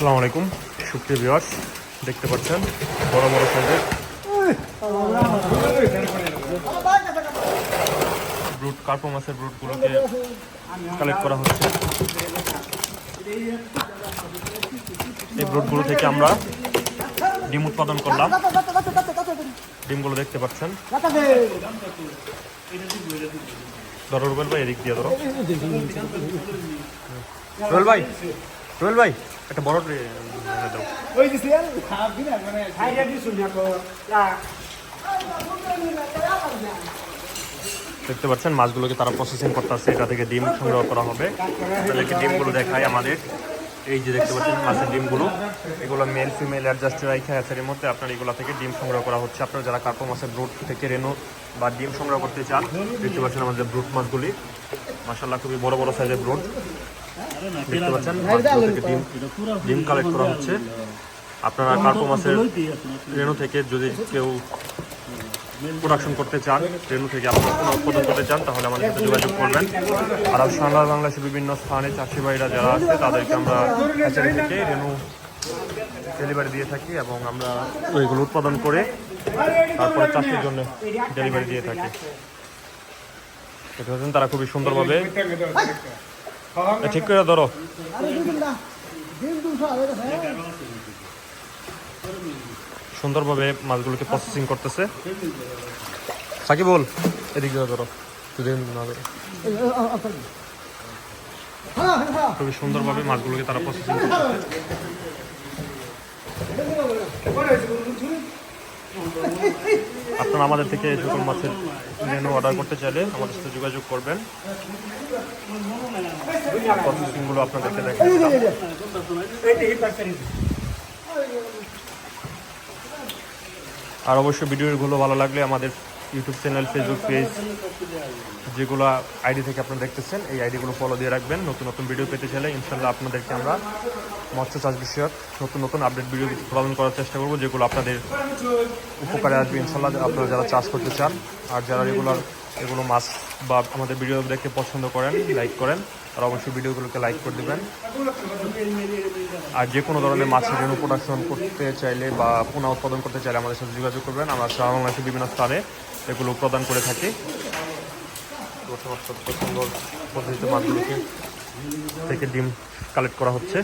আসসালামু আলাইকুম। সুপ্রিয় ভিউয়ার্স, দেখতে পাচ্ছেন, বড় বড় সাইজের ব্রুট, কার্পো মাছের ব্রুটগুলোকে কালেক্ট করা হচ্ছে। এই ব্রুটগুলো থেকে আমরা ডিম উৎপাদন করলাম। ডিমগুলো দেখতে পাচ্ছেন। ধরো রুবেল ভাই, এদিক দিয়ে ধরো। রুবেল ভাই রুবেল ভাই। একটা বড় ট্রে দাও। ওই যে সিয়াল খাবি না মানে তো দেখতে পাচ্ছেন মাছগুলোকে তারা প্রসেসিং করতেছে এটা থেকে ডিম সংগ্রহ করা হবে। তাদেরকে ডিমগুলো দেখায় আমাদের। এই যে দেখতে পাচ্ছেন মাছের ডিমগুলো। এগুলো মেল ফিমেল অ্যাডজাস্ট রাইখা আছে এর মধ্যে আপনার এগুলো থেকে ডিম সংগ্রহ করা হচ্ছে। আপনারা যারা কার্পো মাছের ব্রুট থেকে রেনু বা ডিম সংগ্রহ করতে চান দেখতে পাচ্ছেন আমাদের ব্রুট মাছগুলি। মাসাল্লাহ খুবই বড় বড় সাইজের ব্রুট দেখতে পাচ্ছেন ডিম ডিম কালেক্ট করা হচ্ছে। আপনারা কার্পো মাছের রেনু থেকে যদি কেউ প্রোডাকশন করতে চান রেনু থেকে আপনারা কোনো উৎপাদন করতে চান, তাহলে আমাদের সাথে যোগাযোগ করবেন। আর সারা বাংলাদেশের বিভিন্ন স্থানে চাষি ভাইরা যারা আছে, তাদেরকে আমরা থেকে রেনু ডেলিভারি দিয়ে থাকি এবং আমরা ওইগুলো উৎপাদন করে তারপরে চাষের জন্য ডেলিভারি দিয়ে থাকি। দেখতে পাচ্ছেন, তারা খুবই সুন্দরভাবে ঠিক করে ধরো সুন্দরভাবে মাছগুলোকে প্রসেসিং করতেছে। সাকিব বল, এদিক দিয়ে ধরো ধরো খুবই সুন্দরভাবে মাছগুলোকে তারা প্রসেসিং করতেছে। আপনারা আমাদের থেকে এই সকল মাছের মেনু অর্ডার করতে চাইলে আমাদের সাথে যোগাযোগ করবেন। প্রসেসিংগুলো আপনাদেরকে আর অবশ্যই ভিডিওগুলো ভালো লাগলে আমাদের ইউটিউব চ্যানেল ফেসবুক পেজ যেগুলো আইডি থেকে আপনারা দেখতেছেন, এই আইডিগুলো ফলো দিয়ে রাখবেন। নতুন নতুন ভিডিও পেতে চাইলে ইনশাল্লাহ আপনাদেরকে আমরা মৎস্য চাষ বিষয়ক নতুন নতুন আপডেট ভিডিও প্রদান করার চেষ্টা করব, যেগুলো আপনাদের উপকারে আসবে ইনশাল্লাহ আপনারা যারা চাষ করতে চান আর যারা রেগুলার এগুলো মাছ বা আমাদের ভিডিও দেখে পছন্দ করেন লাইক করেন আর অবশ্যই ভিডিওগুলোকে লাইক করে দেবেন। আর যে কোনো ধরনের মাছের জন্য প্রোডাকশন করতে চাইলে বা পুনঃ উৎপাদন করতে চাইলে আমাদের সাথে যোগাযোগ করবেন। আমরা সারা বাংলাদেশের বিভিন্ন স্থানে এগুলো প্রদান করে থাকি। সুন্দর পদ্ধতিতে মাছগুলোকে থেকে ডিম কালেক্ট করা হচ্ছে।